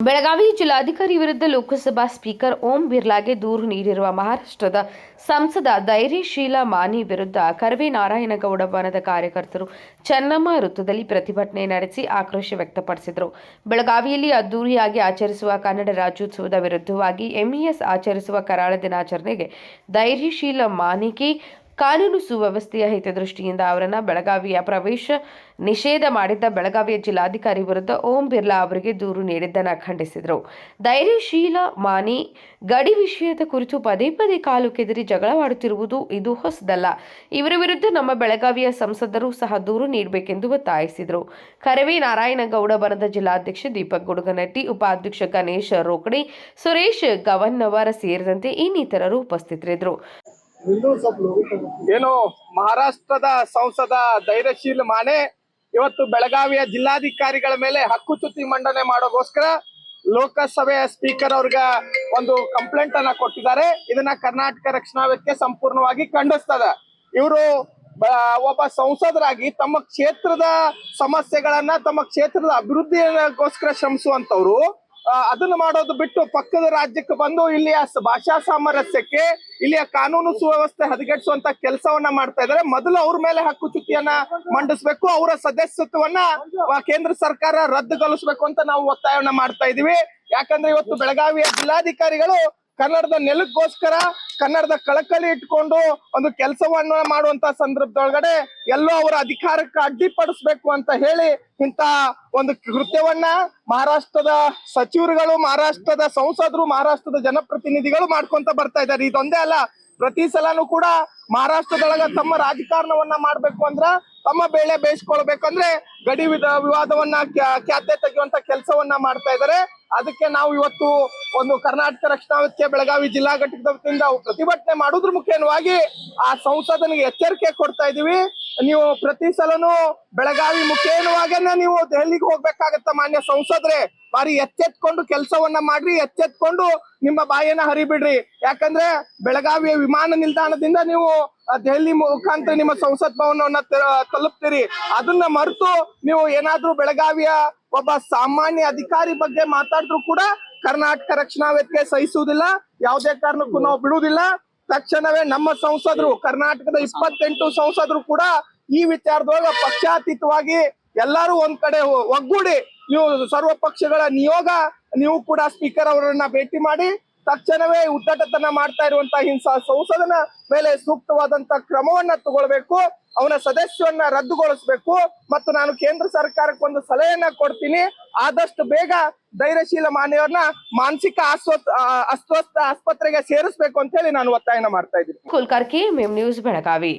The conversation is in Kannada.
ಬೆಳಗಾವಿ ಜಿಲ್ಲಾಧಿಕಾರಿ ವಿರುದ್ಧ ಲೋಕಸಭಾ ಸ್ಪೀಕರ್ ಓಂ ಬಿರ್ಲಾಗೆ ದೂರು ನೀಡಿರುವ ಮಹಾರಾಷ್ಟ್ರದ ಸಂಸದ ಧೈರ್ಯಶೀಲ ಮಾನಿ ವಿರುದ್ಧ ಕರವೇ ನಾರಾಯಣಗೌಡ ವನದ ಕಾರ್ಯಕರ್ತರು ಚನ್ನಮ್ಮ ವೃತ್ತದಲ್ಲಿ ಪ್ರತಿಭಟನೆ ನಡೆಸಿ ಆಕ್ರೋಶ ವ್ಯಕ್ತಪಡಿಸಿದರು. ಬೆಳಗಾವಿಯಲ್ಲಿ ಅದ್ದೂರಿಯಾಗಿ ಆಚರಿಸುವ ಕನ್ನಡ ರಾಜ್ಯೋತ್ಸವದ ವಿರುದ್ಧವಾಗಿ ಎಂಇಎಸ್ ಆಚರಿಸುವ ಕರಾಳ ದಿನಾಚರಣೆಗೆ ಧೈರ್ಯಶೀಲ ಮಾನಿಗೆ ಕಾನೂನು ಸುವ್ಯವಸ್ಥೆಯ ಹಿತದೃಷ್ಟಿಯಿಂದ ಅವರನ್ನ ಬೆಳಗಾವಿಯ ಪ್ರವೇಶ ನಿಷೇಧ ಮಾಡಿದ್ದ ಬೆಳಗಾವಿಯ ಜಿಲ್ಲಾಧಿಕಾರಿ ವಿರುದ್ಧ ಓಂ ಬಿರ್ಲಾ ಅವರಿಗೆ ದೂರು ನೀಡಿದ್ದನ್ನು ಖಂಡಿಸಿದರು. ಧೈರ್ಯಶೀಲ ಮಾನಿ, ಗಡಿ ವಿಷಯದ ಕುರಿತು ಪದೇ ಪದೇ ಕಾಲು ಕೆದರಿ ಜಗಳವಾಡುತ್ತಿರುವುದು ಇದು ಹೊಸದಲ್ಲ. ಇವರ ವಿರುದ್ಧ ನಮ್ಮ ಬೆಳಗಾವಿಯ ಸಂಸದರು ಸಹ ದೂರು ನೀಡಬೇಕೆಂದು ಒತ್ತಾಯಿಸಿದರು. ಕರವೇ ನಾರಾಯಣಗೌಡ ಬರದ ಜಿಲ್ಲಾಧ್ಯಕ್ಷ ದೀಪಕ್ ಗುಡುಗನಟ್ಟಿ, ಉಪಾಧ್ಯಕ್ಷ ಗಣೇಶ್ ರೋಕಡಿ, ಸುರೇಶ್ ಗವನ್ನವರ ಸೇರಿದಂತೆ ಇನ್ನಿತರರು ಉಪಸ್ಥಿತರಿದ್ದರು. ಏನು ಮಹಾರಾಷ್ಟ್ರದ ಸಂಸದ ಧೈರ್ಯಶೀಲ್ ಮಾನೆ ಇವತ್ತು ಬೆಳಗಾವಿಯ ಜಿಲ್ಲಾಧಿಕಾರಿಗಳ ಮೇಲೆ ಹಕ್ಕುಚ್ಯುತಿ ಮಂಡನೆ ಮಾಡೋಗೋಸ್ಕರ ಲೋಕಸಭೆಯ ಸ್ಪೀಕರ್ ಅವ್ರಿಗ ಒಂದು ಕಂಪ್ಲೇಂಟ್ ಅನ್ನ ಕೊಟ್ಟಿದ್ದಾರೆ. ಇದನ್ನ ಕರ್ನಾಟಕ ರಕ್ಷಣಾ ವ್ಯಕ್ತಿ ಸಂಪೂರ್ಣವಾಗಿ ಖಂಡಿಸ್ತದ. ಇವರು ಒಬ್ಬ ಸಂಸದರಾಗಿ ತಮ್ಮ ಕ್ಷೇತ್ರದ ಸಮಸ್ಯೆಗಳನ್ನ, ತಮ್ಮ ಕ್ಷೇತ್ರದ ಅಭಿವೃದ್ಧಿಗೋಸ್ಕರ ಶ್ರಮಿಸುವಂತವ್ರು ಅದನ್ನ ಮಾಡೋದು ಬಿಟ್ಟು ಪಕ್ಕದ ರಾಜ್ಯಕ್ಕೆ ಬಂದು ಇಲ್ಲಿಯ ಭಾಷಾ ಸಾಮರಸ್ಯಕ್ಕೆ ಇಲ್ಲಿಯ ಕಾನೂನು ಸುವ್ಯವಸ್ಥೆ ಹದಗೆಡಿಸುವಂತ ಕೆಲಸವನ್ನ ಮಾಡ್ತಾ ಇದ್ದಾರೆ. ಮೊದಲು ಅವ್ರ ಮೇಲೆ ಹಕ್ಕುಚ್ಯುತಿಯನ್ನ ಮಂಡಿಸ್ಬೇಕು, ಅವರ ಸದಸ್ಯತ್ವವನ್ನ ಕೇಂದ್ರ ಸರ್ಕಾರ ರದ್ದುಗೊಳಿಸ್ಬೇಕು ಅಂತ ನಾವು ಒತ್ತಾಯವನ್ನ ಮಾಡ್ತಾ ಇದೀವಿ. ಯಾಕಂದ್ರೆ ಇವತ್ತು ಬೆಳಗಾವಿಯ ಜಿಲ್ಲಾಧಿಕಾರಿಗಳು ಕನ್ನಡದ ನೆಲಕ್ಕೋಸ್ಕರ ಕನ್ನಡದ ಕಳಕಳಿ ಇಟ್ಕೊಂಡು ಒಂದು ಕೆಲಸವನ್ನ ಮಾಡುವಂತ ಸಂದರ್ಭದೊಳಗಡೆ ಎಲ್ಲೋ ಅವರ ಅಧಿಕಾರಕ್ಕೆ ಅಡ್ಡಿಪಡಿಸ್ಬೇಕು ಅಂತ ಹೇಳಿ ಇಂತ ಒಂದು ಕೃತ್ಯವನ್ನ ಮಹಾರಾಷ್ಟ್ರದ ಸಚಿವರುಗಳು, ಮಹಾರಾಷ್ಟ್ರದ ಸಂಸದರು, ಮಹಾರಾಷ್ಟ್ರದ ಜನಪ್ರತಿನಿಧಿಗಳು ಮಾಡ್ಕೊಂತ ಬರ್ತಾ ಇದ್ದಾರೆ. ಇದೊಂದೇ ಅಲ್ಲ, ಪ್ರತಿ ಸಲನೂ ಕೂಡ ಮಹಾರಾಷ್ಟ್ರದೊಳಗ ತಮ್ಮ ರಾಜಕಾರಣವನ್ನ ಮಾಡ್ಬೇಕು ಅಂದ್ರ ತಮ್ಮ ಬೇಳೆ ಬೇಯಿಸ್ಕೊಳ್ಬೇಕಂದ್ರೆ ಗಡಿ ವಿವಾದವನ್ನ ಖ್ಯಾತೆ ತೆಗೆಯುವಂತ ಕೆಲಸವನ್ನ ಮಾಡ್ತಾ ಇದ್ದಾರೆ. ಅದಕ್ಕೆ ನಾವು ಇವತ್ತು ಒಂದು ಕರ್ನಾಟಕ ರಕ್ಷಣಾ ವೇದಿಕೆ ಬೆಳಗಾವಿ ಜಿಲ್ಲಾ ಘಟಕದ ವತಿಯಿಂದ ಪ್ರತಿಭಟನೆ ಮಾಡುದ್ರ ಮುಖೇನವಾಗಿ ಆ ಸಂಸದನಿಗೆ ಎಚ್ಚರಿಕೆ ಕೊಡ್ತಾ ಇದೀವಿ ನೀವು ಪ್ರತಿ ಸಲನು ಬೆಳಗಾವಿ ಮುಖೇನವಾಗೇನೆ ನೀವು ದೆಹಲಿಗೆ ಹೋಗ್ಬೇಕಾಗತ್ತ ಮಾನ್ಯ ಸಂಸದ್ರೆ. ಬಾರಿ ಎಚ್ಚೆತ್ಕೊಂಡು ಕೆಲಸವನ್ನ ಮಾಡ್ರಿ, ಎಚ್ಚೆತ್ಕೊಂಡು ನಿಮ್ಮ ಬಾಯನ್ನ ಹರಿಬಿಡ್ರಿ. ಯಾಕಂದ್ರೆ ಬೆಳಗಾವಿಯ ವಿಮಾನ ನಿಲ್ದಾಣದಿಂದ ನೀವು ದೆಹಲಿ ಮುಖಾಂತರ ನಿಮ್ಮ ಸಂಸತ್ ಭವನವನ್ನ ತಲುಪ್ತೀರಿ. ಅದನ್ನ ಮರೆತು ನೀವು ಏನಾದ್ರೂ ಬೆಳಗಾವಿಯ ಒಬ್ಬ ಸಾಮಾನ್ಯ ಅಧಿಕಾರಿ ಬಗ್ಗೆ ಮಾತಾಡಿದ್ರು ಕೂಡ ಕರ್ನಾಟಕ ರಕ್ಷಣಾ ವೇದಿಕೆ ಸಹಿಸುವುದಿಲ್ಲ, ಯಾವುದೇ ಕಾರಣಕ್ಕೂ ನಾವು ಬಿಡುವುದಿಲ್ಲ. ತಕ್ಷಣವೇ ನಮ್ಮ ಸಂಸದರು, ಕರ್ನಾಟಕದ ಇಪ್ಪತ್ತೆಂಟು ಸಂಸದರು ಕೂಡ ಈ ವಿಚಾರದೊಳಗ ಪಕ್ಷಾತೀತವಾಗಿ ಎಲ್ಲರೂ ಒಂದ್ ಕಡೆ ಒಗ್ಗೂಡಿ ನೀವು ಸರ್ವ ಪಕ್ಷಗಳ ನಿಯೋಗ, ನೀವು ಕೂಡ ಸ್ಪೀಕರ್ ಅವರನ್ನ ಭೇಟಿ ಮಾಡಿ, ತಕ್ಷಣವೇ ಉದ್ದಟತನ ಮಾಡ್ತಾ ಇರುವಂತಹ ಹಿಂಸಾ ಸಂಸದನ ಮೇಲೆ ಸೂಕ್ತವಾದಂತ ಕ್ರಮವನ್ನ ತಗೊಳ್ಬೇಕು. ಅವನ ಸದಸ್ಯವನ್ನ ರದ್ದುಗೊಳಿಸಬೇಕು ಮತ್ತು ನಾನು ಕೇಂದ್ರ ಸರ್ಕಾರಕ್ಕೆ ಒಂದು ಸಲಹೆಯನ್ನ ಕೊಡ್ತೀನಿ. ಆದಷ್ಟು ಬೇಗ ಧೈರ್ಯಶೀಲ ಮಾನ್ಯವರನ್ನ ಮಾನಸಿಕ ಅಸ್ವಸ್ಥ ಅಸ್ವಸ್ಥ ಆಸ್ಪತ್ರೆಗೆ ಸೇರಿಸಬೇಕು ಅಂತ ಹೇಳಿ ನಾನು ಒತ್ತಾಯನ ಮಾಡ್ತಾ ಇದ್ದೀನಿ. ಕುಲ್ಕರ್ಕಿ ನ್ಯೂಸ್ ಬೆಳಗಾವಿ.